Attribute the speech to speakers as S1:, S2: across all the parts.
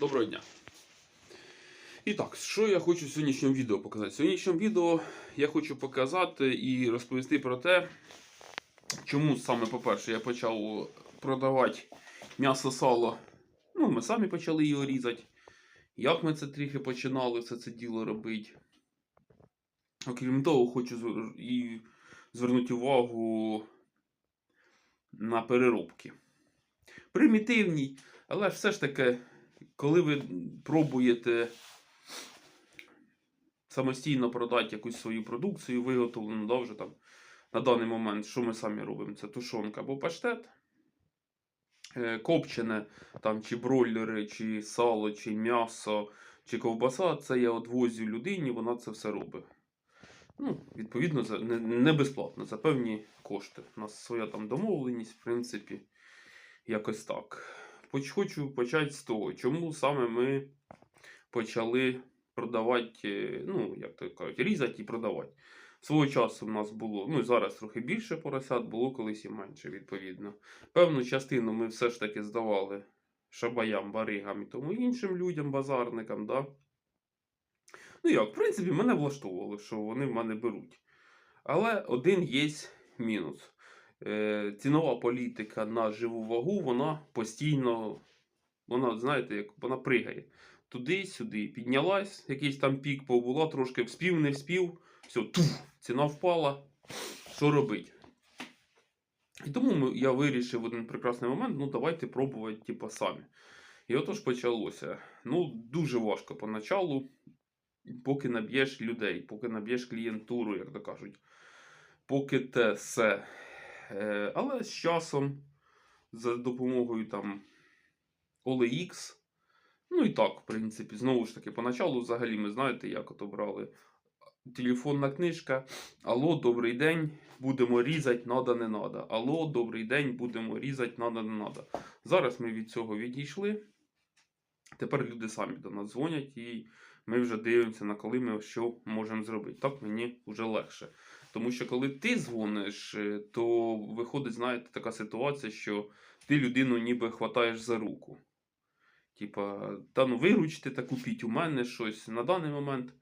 S1: Доброго дня. І так, що я хочу в сьогоднішньому відео показати? В сьогоднішньому відео я хочу показати і розповісти про те, чому саме, по-перше, я почав продавати м'ясо сало. Ну, ми самі почали його різати. Як ми це трохи починали все це діло робити. Окрім того, хочу і звернути увагу на переробки. Примітивні, але все ж таки, коли ви пробуєте самостійно продати якусь свою продукцію, виготовлену, да, вже там на даний момент, що ми самі робимо? Це тушонка або паштет, е, копчене, там, чи бройлери, чи сало, чи м'ясо, чи ковбаса, це я одвозю людині, вона це все робить. Ну, відповідно, за, не, не безплатно, за певні кошти. У нас своя там домовленість, в принципі, якось так. Хочу почати з того, чому саме ми почали продавати, е, ну, як то кажуть, різати і продавати. Свого часу в нас було, ну і зараз трохи більше поросят, було колись і менше, відповідно. Певну частину ми все ж таки здавали шабаям, баригам і тому іншим людям, базарникам, да. Ну як, в принципі, мене влаштовувало, що вони в мене беруть. Але один є мінус. Е, цінова політика на живу вагу, вона постійно, вона, знаєте, як вона пригає. Туди-сюди. Піднялась, якийсь там пік побула, трошки вспів, не вспів, все, туф, ціна впала. Що робить? І тому я вирішив в один прекрасний момент, ну давайте пробувати, типу, самі. І отож почалося. Ну, дуже важко поначалу, поки наб'єш людей, поки наб'єш клієнтуру, як то кажуть. Поки те все. Е, але з часом, за допомогою там OLX, ну і так, в принципі, знову ж таки, поначалу взагалі ми знаєте, як ото брали телефонна книжка. Алло, добрий день, будемо різати, надо, не надо. Алло, добрий день, будемо різати, надо, не надо. Зараз ми від цього відійшли. Тепер люди самі до нас дзвонять, і ми вже дивимося, на коли ми що можемо зробити. Так мені вже легше. Тому що коли ти дзвониш, е, то виходить, знаєте, така ситуація, що ти людину ніби хватаєш за руку. Типа, та ну виручте та купіть у мене щось. На даний момент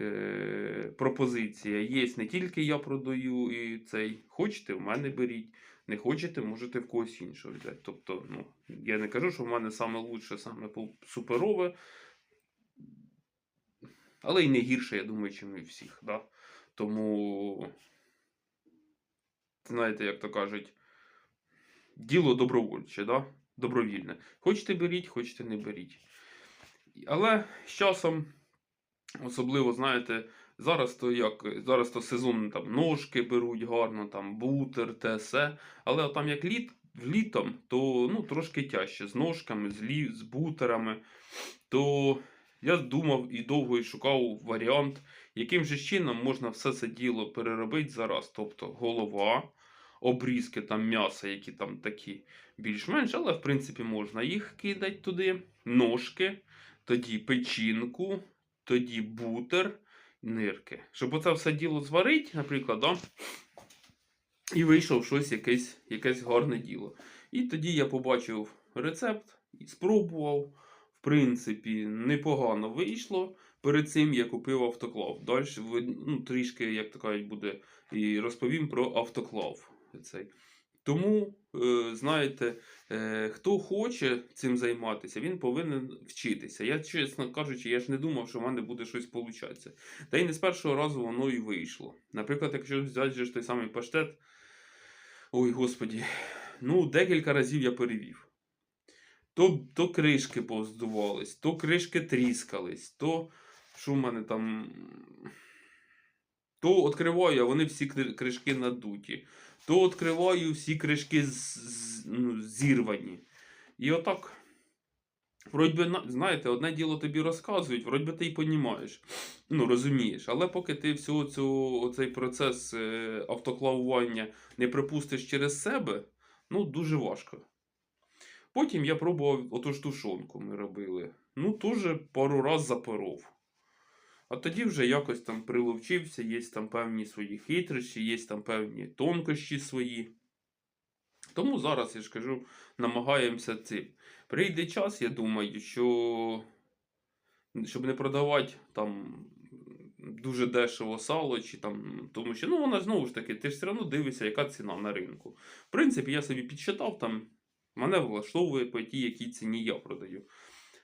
S1: е- пропозиція є не тільки я продаю і цей. Хочете, в мене беріть. Не хочете, можете в когось іншого взяти. Тобто, ну, я не кажу, що в мене саме лучше, саме суперове. Але й не гірше, я думаю, чим і всіх. Да? Тому, знаєте, як то кажуть, діло добровольче, да? добровільне. Хочете беріть, хочете не беріть. Але з часом, особливо, знаєте, зараз то як, зараз то сезон там ножки беруть гарно, там бутер, те все. Але там як літ, літом, то ну, трошки тяжче з ножками, з, лі, з бутерами. То я думав і довго і шукав варіант, яким же чином можна все це діло переробити зараз. Тобто голова, обрізки там м'яса, які там такі більш-менш, але в принципі можна їх кидати туди, ножки, тоді печінку, тоді бутер, нирки. Щоб оце все діло зварити, наприклад, да? і вийшов щось якесь, якесь гарне діло. І тоді я побачив рецепт і спробував. В принципі, непогано вийшло. Перед цим я купив автоклав. Далі ну, трішки, як то кажуть, буде і розповім про автоклав. Цей. Тому, е, знаєте, е, хто хоче цим займатися, він повинен вчитися. Я, чесно кажучи, я ж не думав, що в мене буде щось получатися. Та й не з першого разу воно і вийшло. Наприклад, якщо взяти той самий паштет, ой господі, ну, декілька разів я перевів. То, то кришки повздувались, то кришки тріскались, то що в мене там. То відкриваю, а вони всі кришки надуті. То відкриваю, всі кришки з, ну, зірвані. І отак. Вроді би, знаєте, одне діло тобі розказують, вроді би ти й понімаєш. Ну, розумієш. Але поки ти всього цього, оцей процес е, автоклавування не припустиш через себе, ну, дуже важко. Потім я пробував оту ж тушонку ми робили. Ну, теж пару раз запоров. А тоді вже якось там приловчився, є там певні свої хитрощі, є там певні тонкощі свої. Тому зараз, я ж кажу, намагаємося цим. Прийде час, я думаю, що щоб не продавати там дуже дешево сало, чи там, тому що ну, вона знову ж таки, ти ж все одно дивишся, яка ціна на ринку. В принципі, я собі підсчитав там, мене влаштовує по тій, якій ціні я продаю.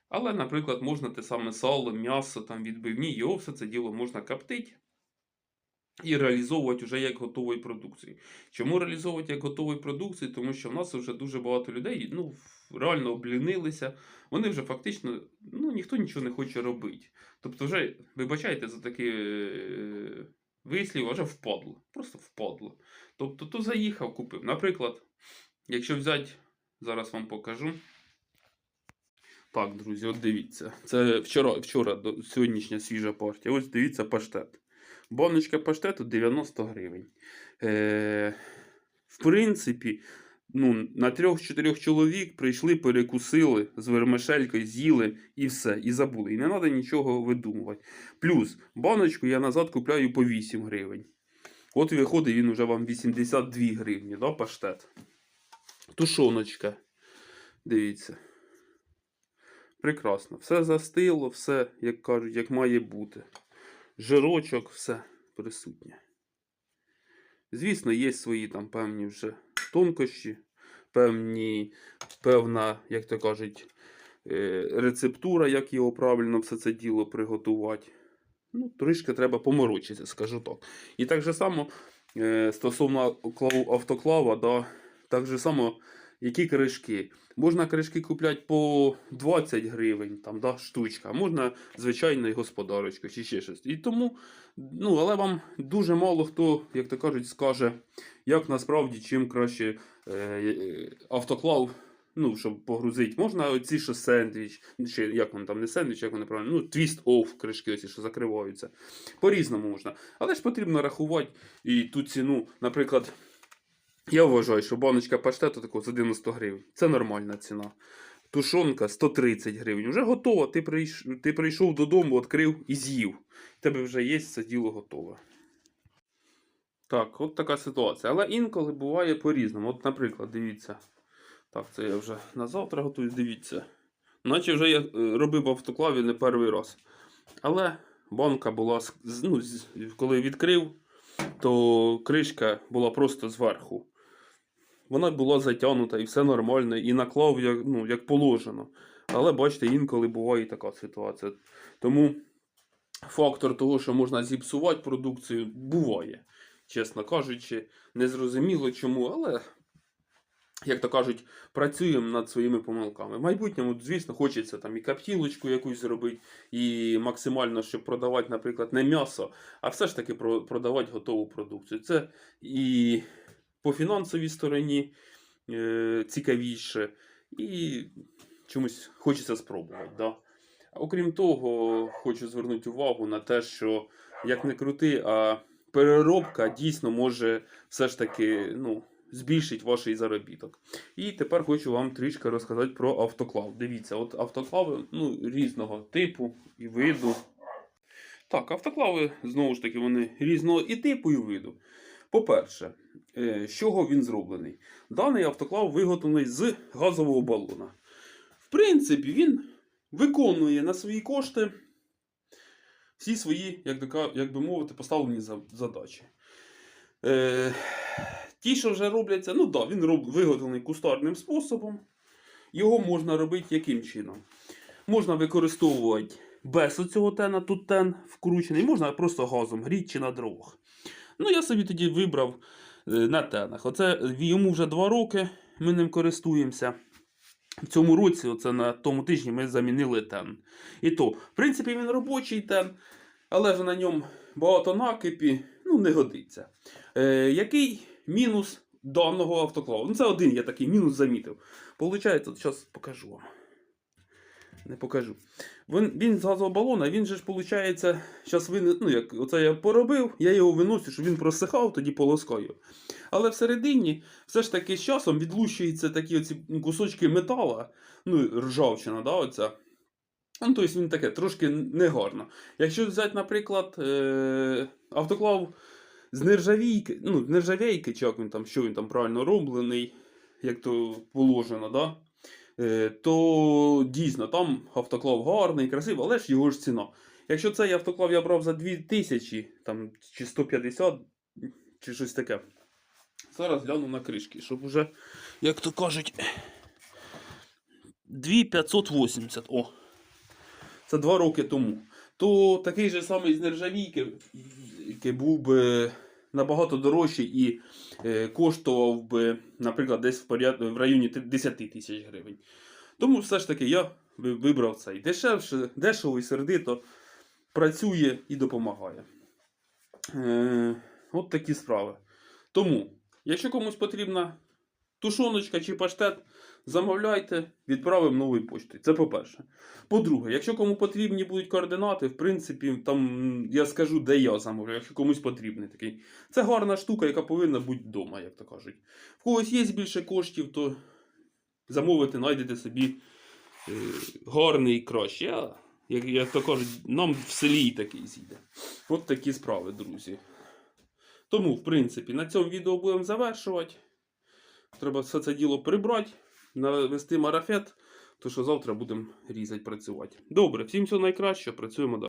S1: Але, наприклад, можна те саме сало, м'ясо, там відбивні, його все це діло можна коптити і реалізовувати вже як готової продукції. Чому реалізовувати як готової продукції? Тому що в нас вже дуже багато людей ну, реально облінилися. Вони вже фактично, ну ніхто нічого не хоче робити. Тобто, вже, вибачайте за такий е, вислів, вже впадло. Просто впадло. Тобто, то заїхав, купив. Наприклад, якщо взяти, зараз вам покажу. Так, друзі, от дивіться. Це вчора, вчора сьогоднішня свіжа партія. Ось дивіться паштет. Баночка паштету 90 гривень. Е, в принципі, ну, на трьох-чотирьох чоловік прийшли, перекусили з вермишелькою, з'їли і все, і забули. І не треба нічого видумувати. Плюс баночку я назад купляю по 8 гривень. От виходить він уже вам 82 гривні, да, паштет. Тушоночка. Дивіться. Прекрасно. Все застило, все, як кажуть, як має бути. Жирочок, все присутнє. Звісно, є свої там певні вже тонкощі, певні, певна, як то кажуть, е, рецептура, як його правильно все це діло приготувати. Ну, трішки треба поморочитися, скажу так. І так же само е, стосовно автоклава, да, так же само, які кришки. Можна кришки купляти по 20 гривень, там, да, штучка, можна звичайною господарочкою чи ще щось. І тому, ну, але вам дуже мало хто, як то кажуть, скаже, як насправді чим краще е, е, автоклав, ну, щоб погрузити. Можна оці, що сендвіч, чи як воно там, не сендвіч, як вони правильно, ну, твіст оф кришки, оці, що закриваються. По-різному можна. Але ж потрібно рахувати і ту ціну, наприклад. Я вважаю, що баночка паштету такого за 90 гривень. Це нормальна ціна. Тушонка 130 гривень. Вже готова. Ти прийшов, ти прийшов додому, відкрив і з'їв. Тебе вже є це діло готове. Так, от така ситуація. Але інколи буває по-різному. От, наприклад, дивіться. Так, це я вже на завтра готую, дивіться. Наче вже я е, робив автоклаві не перший раз. Але банка була, ну, коли відкрив, то кришка була просто зверху. Вона була затягнута і все нормально, і наклав як, ну, як положено. Але бачите, інколи буває і така ситуація. Тому фактор того, що можна зіпсувати продукцію, буває. Чесно кажучи, незрозуміло чому, але, як то кажуть, працюємо над своїми помилками. В майбутньому, звісно, хочеться там і каптілочку якусь зробити, і максимально, щоб продавати, наприклад, не м'ясо, а все ж таки продавати готову продукцію. Це і по фінансовій стороні е, цікавіше, і чомусь хочеться спробувати. Да? Окрім того, хочу звернути увагу на те, що як не крути, а переробка дійсно може все ж таки ну, збільшити ваш заробіток. І тепер хочу вам трішки розказати про автоклав. Дивіться, от автоклави ну, різного типу і виду. Так, автоклави, знову ж таки, вони різного і типу, і виду. По-перше, з чого він зроблений? Даний автоклав виготовлений з газового балона. В принципі, він виконує на свої кошти всі свої, як, би мовити, поставлені задачі. Е, ті, що вже робляться, ну так, він виготовлений кустарним способом. Його можна робити яким чином? Можна використовувати без оцього тена, тут тен вкручений, можна просто газом гріти чи на дровах. Ну, я собі тоді вибрав е, на тенах. Оце йому вже 2 роки, ми ним користуємося. В цьому році, оце на тому тижні, ми замінили тен. І то, в принципі, він робочий тен, але вже на ньому багато накипі, ну, не годиться. Е, який мінус даного автоклаву? Ну, це один я такий мінус замітив. Получається, зараз покажу вам. Не покажу. Він, він з балона, він же ж, виходить, зараз він, ну, як оце я поробив, я його виносю, щоб він просихав, тоді полоскаю. Але всередині все ж таки з часом відлущуються такі оці кусочки метала, ну, ржавчина, да, оця. Ну, тобто він таке трошки негарно. Якщо взяти, наприклад, е- автоклав з нержавійки, ну, нержавійки, чи як він там, що він там правильно роблений, як то положено, да? Е, то дійсно там автоклав гарний, красивий, але ж його ж ціна. Якщо цей автоклав я брав за 2000 там, чи 150, чи щось таке. Зараз гляну на кришки, щоб уже, як то кажуть, 2580. О! Це два роки тому. То такий же самий з нержавійки, який був би набагато дорожчий і е, коштував би, наприклад, десь в, поряд... в районі 10 тисяч гривень. Тому все ж таки я вибрав цей. Дешевше, дешево і сердито працює і допомагає. Е, от такі справи. Тому, якщо комусь потрібна тушоночка чи паштет, замовляйте, відправимо новою поштою. Це по-перше. По-друге, якщо кому потрібні будуть координати, в принципі, там я скажу, де я замовляю, якщо комусь потрібний такий. Це гарна штука, яка повинна бути вдома, як то кажуть. В когось є більше коштів, то замовити, знайдете собі е, гарний кращий. А, як, як то кажуть, нам в селі такий зійде. От такі справи, друзі. Тому, в принципі, на цьому відео будемо завершувати. Треба все це діло прибрати, навести марафет, то що завтра будемо різати, працювати. Добре, всім всього найкраще, працюємо далі.